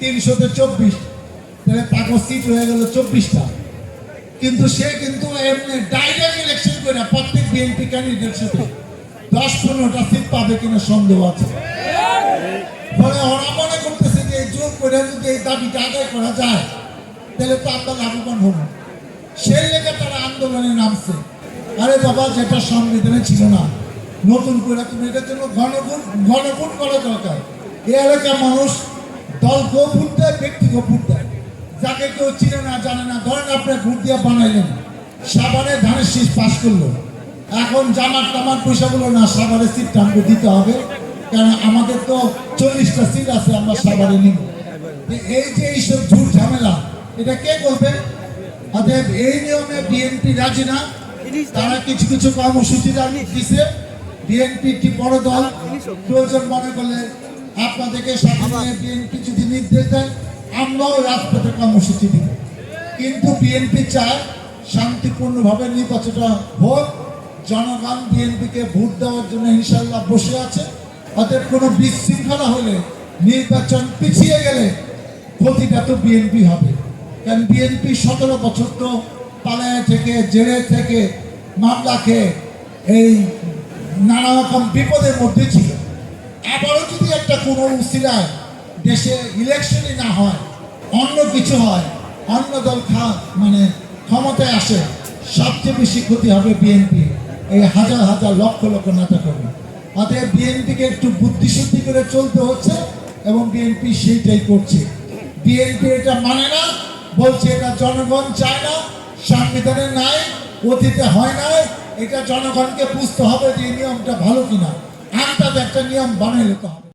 তিনশোতে চব্বিশ, তাহলে তাকে সিট হয়ে গেল চব্বিশটা। কিন্তু সে কিন্তু এমনি ডাইরেক্ট ইলেকশন করে প্রত্যেক বিএনপি ক্যান্ডিডেট সাথে। দশ পনেরোটা সিট পাবে কিনা সন্দেহ আছে। ফলে ওরা মনে করতেছে যে জোর করে যদি এই দাবিটা আদায় করা যায়, তাহলে তো আমরা লাভবান হব। সেই লেগে তারা আন্দোলনে নামছে। আরে বাবা, যেটা সংবিধানে ছিল না। নতুন করে তুমি এটার জন্য গণভোট গণভোট করা দরকার। এই এলাকার মানুষ দলকেও ভোট দেয় ব্যক্তিকেও ভোট দেয় যাকে কেউ চিনে না, জানে না, ধরেন আপনি ভোট দিয়ে বানাইলেন, সাবানে ধানের শীষ পাশ করল। এখন জামার টামার পয়সাগুলো না সাবারে সিট টানকে দিতে হবে। কারণ আমাদের তো চল্লিশটা সিট আছে, আমরা সাবারে নিব। এই যে এইসব ঝুট ঝামেলা, এটা কে করবে অতএব এই নিয়মে বিএনপি রাজি না। তারা কিছু কিছু কর্মসূচি দিছে। বিএনপি একটি বড় দল। প্রয়োজন মনে করলে আপনাদেরকে সাথে বিএনপি যদি নির্দেশ দেয়। আমরাও রাজপথে কর্মসূচি দিব কিন্তু বিএনপি চায় শান্তিপূর্ণভাবে নির্বাচনটা হোক। জনগণ বিএনপিকে ভোট দেওয়ার জন্য ইনশাল্লাহ বসে আছে। অতএব কোনো বিশৃঙ্খলা হলে নির্বাচন পিছিয়ে গেলে ক্ষতিটা তো বিএনপি হবে। কারণ বিএনপি সতেরো বছর তো পালায় থেকে, জেলে থেকে, মামলা খেয়ে এই নানা রকম বিপদের মধ্যে ছিল। আবারও যদি একটা কোনো উসিলায় দেশে ইলেকশনই না হয়, অন্য কিছু হয়, অন্য দল খা মানে ক্ষমতায় আসে, সবচেয়ে বেশি ক্ষতি হবে বিএনপি এই হাজার হাজার লক্ষ লক্ষ নেতা কর্মী অতএব বিএনপিকে একটু বুদ্ধিশুদ্ধি করে চলতে হচ্ছে এবং বিএনপি সেইটাই করছে। বিএনপি এটা মানে না, বলছে এটা জনগণ চায় না, সংবিধানে নাই, অতীতে হয় নাই, এটা জনগণকে বুঝতে হবে যে নিয়মটা ভালো কিনা। নিয়ম বানিয়ে নিতে হবে।